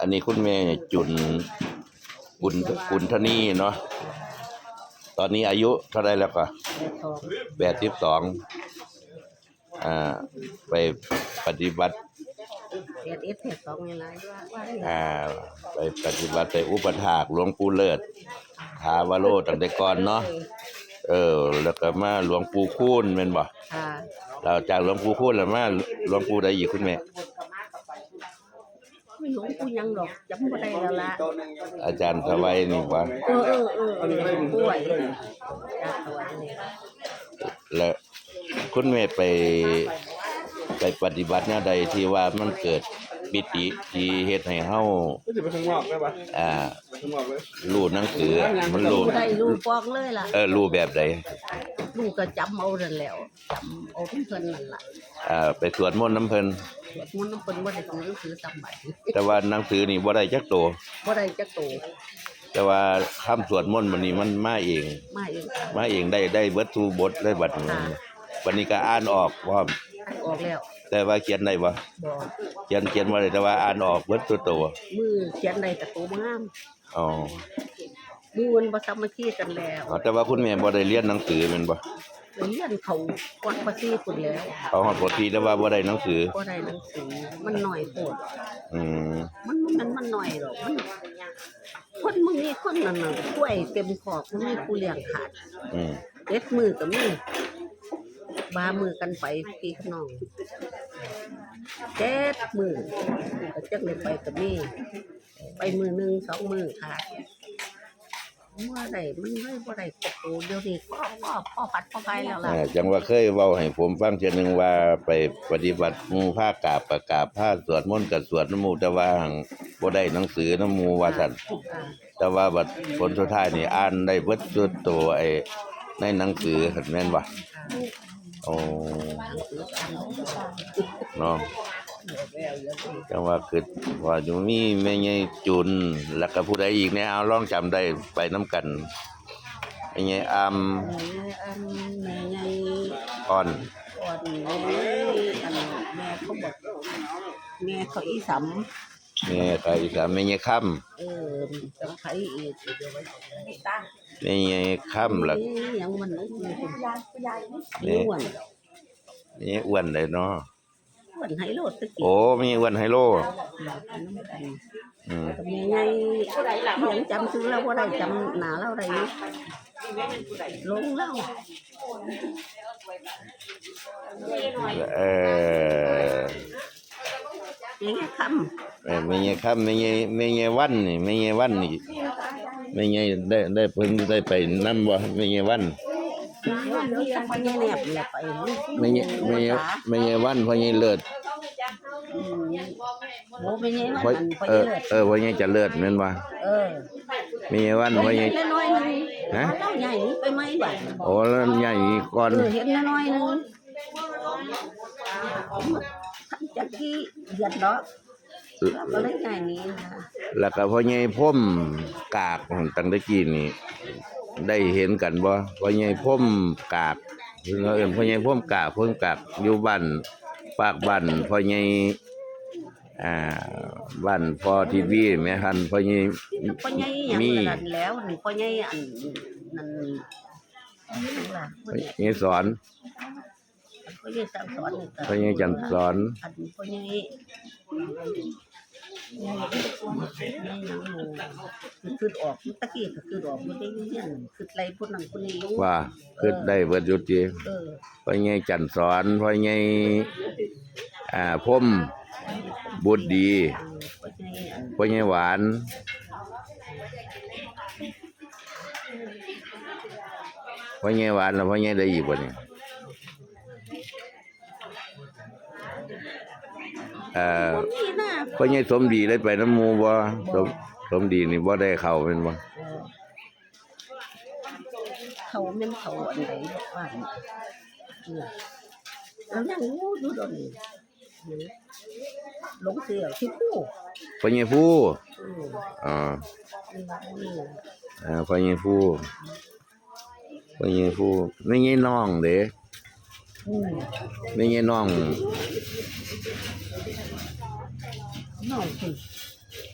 อันนี้คุณแม่จุนกุลกุลธนีเนาะตอนนี้อายุเท่าไรแล้วก็แม่ทองแปดสิบสองอ่าไปปฏิบัติเสียดเอสเทสสองยังไงว่าว่าได้อ่าไปปฏิบัติไปอุปถากหลวงปู่เลิศทาวโรตั้งแต่ก่อนเนาะเออ แล้วก็มาหลวงปู่คูณแม่นบ่ค่ะเราจากหลวงปู่คูณแล้วมาหลวงปู่ใดอีกคุณแม่ ไม่รู้กูยังหรอกจำบ่ได้แล้วล่ะอาจารย์สวัยนี่ว่าเออเออเออเออป่วยจากสวรรค์นี่แล้วคุณแม่ไปไปปฏิบัติแนวใดที่ว่ามันเกิดปิติที่เฮ็ดให้เฮาก็จะไปข้างนอกได้ปะอ่าไปข้างนอกเลยรู้หนังสือมันรู้กูได้ลูกฟองเลยล่ะเออรู้แบบใด ลูกก็จำเอานั่นแหล้วจำเอาเพิ่นนั่นล่ะอ่าไปสวดมนต์น้ำเพิ่นสวดมนต์น้ำเพิ่นบ่ได้ตัวหนังสือจำบัดแต่ว่าหนังสือนี่บ่ได้จักโตวบ่ได้จักโตแต่ว่าคำสวดมนต์มันนี่มันมาเอง มาเองค่ะมาเองได้ได้เบิดทุกบทได้บัดนี้วันนี้ก็อ่านออกพร้อมอ่านออกแล้วแต่ว่าเขียนได้บ่บ่เขียนเขียนบ่ได้แต่ว่าอ่านออกเบิดตัวโตวมือเขียนได้แต่โตงามอ๋อ มือมันบ่สามัคคีกันแล้วอ๋อแต่ว่าคุณแม่บ่ได้เรียนหนังสือแม่นบ่เรียนเขาก่อนภาษีพุ่นแล้วเขาฮอดบททีแต่ว่าบ่ได้หนังสือบ่ได้หนังสือ มันหน่อยโพดอืมมันมันมันหน่อยหรอกมันคนมึงนี่คนนั่นน่ะกล้วยเต็มขอบมึงมีผู้เลี้ยงขาดอืมเอ็ดมือก็มีบามือกันไปพี่น้องเจ็ดมือก็จักเลยไปก็มีไปมือหนึ่งสองมือขาด เมื่อใดมันเลยบ่ได้ครบโตเดี๋ยวนี้ก็ก็พ่อพัดพ่อไปแล้วล่ะอ่าจังว่าเคยเว้าให้ผมฟังเทื่อหนึงว่าไปปฏิบัติหมู่ภาคกราบประกราบผ้าสวดมนต์กับสวดน้ำหมู่แต่ว่าหั่งบ่ได้หนังสือน้ำหมู่ว่าซั่นอ่าแต่ว่าบัดผลสุดท้ายนี่อ่านได้เบิดสุดตัวไอ้ในหนังสือเห็นแม่นบ่โอ้เนาะ จังว่าคือว่าอยู่มีแม่ใหญ่จุนแล้วก็ผู้ใดอีกเนี่ยเอาลองจำได้ไปนํกันแม่ใหญ่อามแม่อันแม่ใหญ่อ่อนก่อนแม่อันแม่เขาบอกแม่เขาอีสำแม่ใครอีกแม่ใหญ่ค่ำเออจังไผอีกเดี๋ยวไว้ตาแม่ใหญ่ค่ำแล้วยังมันนึกอยู่คุณยายยายแม่อ้วนแม่ใหญ่อ้วนเลยเนาะ อ้วนให้โลดตะกี้โอ้ม่ใหญ่อ้วนไฮโลน้ำกันอืมแม่ใหญ่ยังจำชื่อเราบ่ได้จำหนาเราได้อยู่ลงเล่าเออแม่คเออไม่ใช่ครับไม่ใช่ไม่ใช่วันนี่ไม่ใช่วันนี่ไม่ใช่ได้ได้เพิ่งได้ไปนั่บ่ไม่ใช่วันำว่านี่จะ ไปแนบแหละไปไม่ใช่ไม่ใช่ไม่ใช่วันเพราะใช่เลิศอืมโอ้ไม่ใช่เพว่าราะอันไปเออเลิศเออเพราะใช่จะเลิศแม่นบ่เออไม่ใช่วันเพราะใช่เห็นน้อยๆนึงฮะเล่าใหญ่ไปไหมบ้านโอ้แล้วใหญ่ก่อนเออเห็นน้อยๆนึงท่านจักกี้เหยียดเนาะเราก็เลยใหญ่นี้นะแล้วก็เพราะใช่พ่มกากตั้งแต่กี้นี่ ได้เห็นกันบ่เพราะใช่พ่มกากเพิ่นเอาเอิ้นเพราะใช่พ่มกากพ่มกากอยู่บ้านปากบ้านเพราะใช่อ่าบ้านพอทีวีแม่ฮันเพราะใช่พ่อใหญ่อย่างมี นั้นแล้วนี่พ่อใหญ่อันนั่นนั่นล่ะพ่อใหญ่นี่สอนพ่อใหญ่สั่งสอนนี่ก็เพราะใช่จันสอนอันพ่อใหญ่ใหญ่ยังอยู่ คือออกตะกี้ก็คือออกบ่ได้เรียนคือไรพุ่นนั้นพุ่นนี้อยู่ว่าคือได้เบิดอยู่ติเออเพราะใช่จันสอนเพราะใช่อ่าพ่มบุตรดีพ่อใหญ่อันเพราะใช่หวานเพราะใช่หวานแล้วเพราะใช่ได้อีกบ่นี่เอ่อนี่นะเพราะใช่สมดีได้ไปน้ำหมู่บ่สมสมดีนี่บ่ได้เข้าแม่นบ่เออเขาแม่นเขาอันใดบอกว่าเนี่ยแล้วยังงูอยู่ดอนนี้หลงเสือที่ผู้เพราะใช่ผู้อืมอ่านี่อ่าพ่อใหญ่ผู้พ่อใหญ่ผู้ไม่ใช่น้องเด้อืม ไม่ใช่น้อง น้องคุณ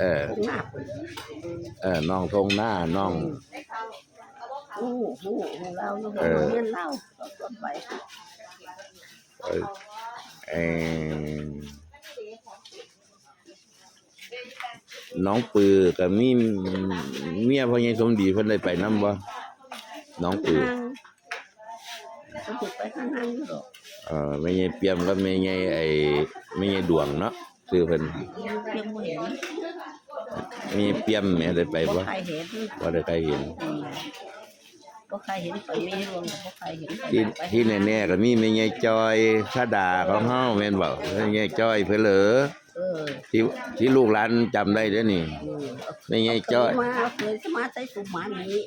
เออตรงหน้าพุ่นเออ น้องทงหน้า น้อง หูหูหูเราอยู่เออ เงินเราก็ส่วนไปเอ่อเอ่อน้องปือกับมีเมียพ่อใหญ่สมดีเพิ่นได้ไปนำบ่น้องปือทาง ก็ถูกไปทางนั้นอยู่หรอกเอ่อแม่ใหญ่เปียมกับแม่ใหญ่ไอ้แม่ใหญ่ดวงเนาะชื่อเพิ่นยังยังไม่เห็นมีเปียมแม่ได้ไปบ่ใครเห็นบ่ได้ใครเห็นอืมก็ใครเห็นไปมีรวมก็ใครเห็นไปที่ไปที่แน่ๆก็มีแม่ใหญ่จอยชาดาของเฮาแม่นบ่แม่ใหญ่จอยเพิ่นเหรอเออที่ที่ลูกหลานจำได้เด้อนี่อืมแม่ใหญ่จ้อยเคมาเคยสมาใส่สุหมานี้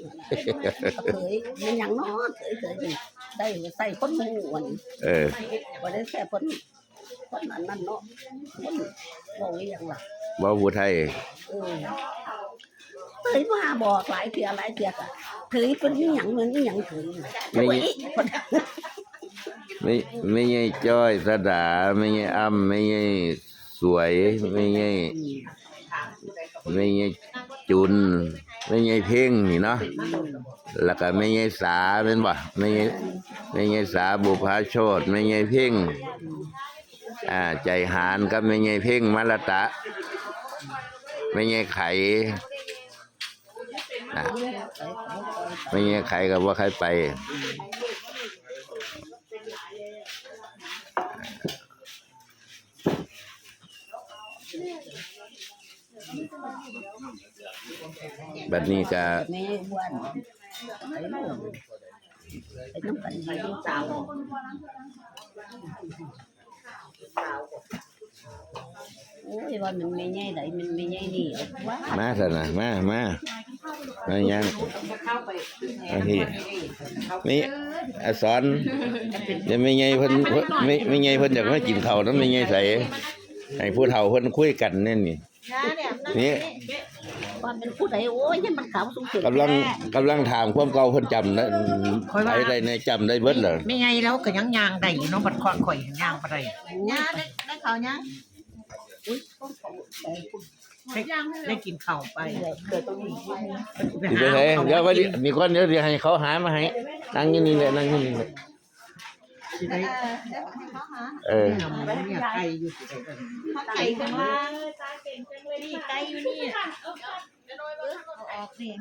เคยมันหยังเนอนเคยเคย ได้ใส่คนหมู่วันเออบ่ได้แค่คนคนนั้นนั่นเนาะคนบอกอีหยังล่ะบ่ผู้ไทย เออเคยมาบอกหลายเทื่อหลายเทื่อก็เคยเป็นอีหยังเหมือนอีหยังเคยไม่ โอ้ยไม่ไม่ใช่จ้อยสดาไม่ใช่อ้ำไม่ใช่สวยไม่ใช่ไม่ใช่จุน ไม่ใช่เพ่งนี่เนาะแล้วก็ไม่ใช่สาเป็นบ่ไม่ใช่ไม่ใช่สาบุพาโชดไม่ใช่เพ่งอ่าใจหานก็ไม่ใช่เพ่งมรตะ ไม่ใช่ไข่อะไม่ใช่ไข่กับว่าใครไป บัดนี้ก็แม่อ้วนไปโน่นไปน้ำกันไปลูกสาวโอ้ยว่ามันไม่ใหญ่ไหนมันไม่ใหญ่นี่เอาว่ามาสนะมามามายังมาที่นี่อสอนยังไม่ไงเพิ่นเพิ่นไม่ไม่ไงเพิ่นอยากมากินข้าวนั้นไม่ไงใส่ให้ผู้เฒ่าเพิ่นคุยกันนี่นี่นี่ ว่าเป็นผู้ใดโอ้ยยังมันขาวสูงสุดกำลังกำลังถามความเก่าเพิ่นจำนะไปได้ในจำได้เบิดเหรอไม่ไงแล้วก็ยังยางได้อยู่เนาะบัดคอนข่อยยังยางบ่ได้ย่าได้ได้ข่าวยังอุ้ยต้องของใจคุณได้ได้กินข้าวไปเกิดต้องมีสิไปไหนเดี๋ยวว่าดิมีคนเดี๋ยวเดี๋ยวให้เขาหามาให้นั่งอยู่นี่แหละนั่งอยู่นี่แหละ สิได้เออได้ข่าวให้เขาหาเออนำเนี่ยไก่อยู่สิได้เอิ้นเขาไก่ข้างล่างนี่ไก่อยู่นี่เอาออกนี่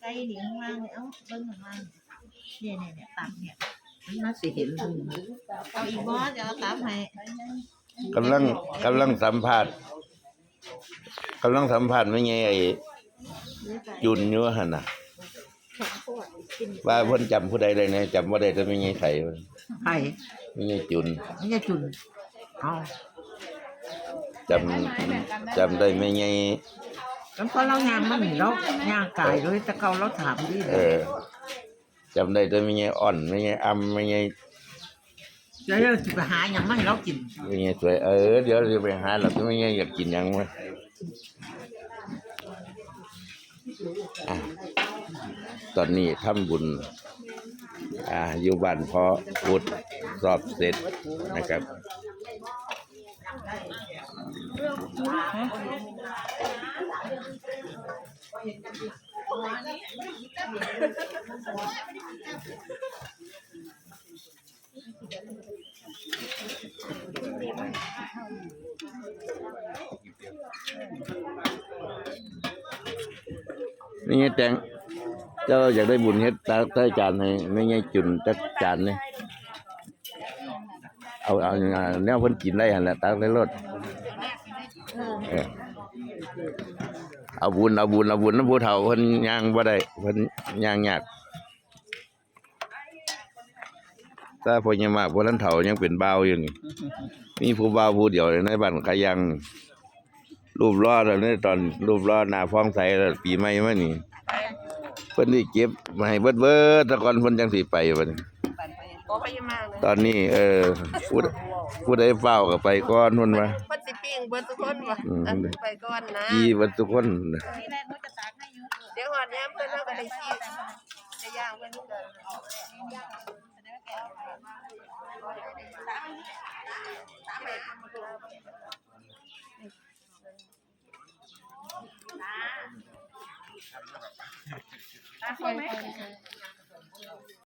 ไก่หนีข้างล่างเลยเอ้าเบิ้งข้างล่างเนี่ยเนี่ยเนี่ยตับเนี่ยมันน่าสิเห็นอยู่เอาอีกบอสเดี๋ยวเอาตับให้กำลังกำลังสัมภาษณ์กำลังสัมภาษณ์ไม่ไงไอ้จุนอยู่ว่าหั่นน่ะว่าเพิ่นจำผู้ใดได้แน่จำบ่ได้แต่ไม่ไงไส ไผไม่ไงจุนนี่จะจุนเอ้าจำจำได้ไม่ไงแล้วพอเรายางมันนี่เรายางกายเลยแต่เก่าเราถามดีเออจำได้แต่ไม่ไงอ่อนไม่ไงอ้ำไม่ไงเดี๋ยวเราสิไปหาหยังมาให้เรากินไม่ไงสวยเออเดี๋ยวจะไปหาเราไม่ไงอยากกินหยังวะอะตอนนี้ทำบุญ อ่าอยู่บ้านพอพุธสอบเสร็จนะครับนี่แตง จ้าอยากได้บุญเฮ็ดตาใต้จานให้ไม่ไงจุนตักจานนี่เอาเอาอย่างนั้นแนวเพิ่นกินได้หั่นแหละตักได้รสเออเอาบุญเอาบุญเอาบุญน้ำผู้เฒ่าเพิ่นย่างบ่ได้เพิ่นย่างยากถ้าพ่อยังมากพวกนั้นเฒ่ายังเป็นบ่าวอยู่นี่มีผู้บ่าวผู้เดียวในบ้านกะยังรูปรอดแล้วนี่ตอนรูปรอดหน้าฟ้องใสแล้วปีใหม่มานี่ เพิ่นนี่เก็บมาให้เบิดเบิดแต่ก่อนเพิ่นจังสิไปบัดนี้ตอนนี้ เออผู้ผู้ใดเฝ้าก็ไปก่อนเพิ่นว่าเพิ่นสิปิ้งเบิดทุกคนบ่อืมอันไปก่อนนะจี้เบิดทุกคนนี่แหละหนูจะตักให้อยู่เดี๋ยวหอดยามเพิ่นเฮาก็ได้ชี้จะย่างเพิ่นก็ เตาคอย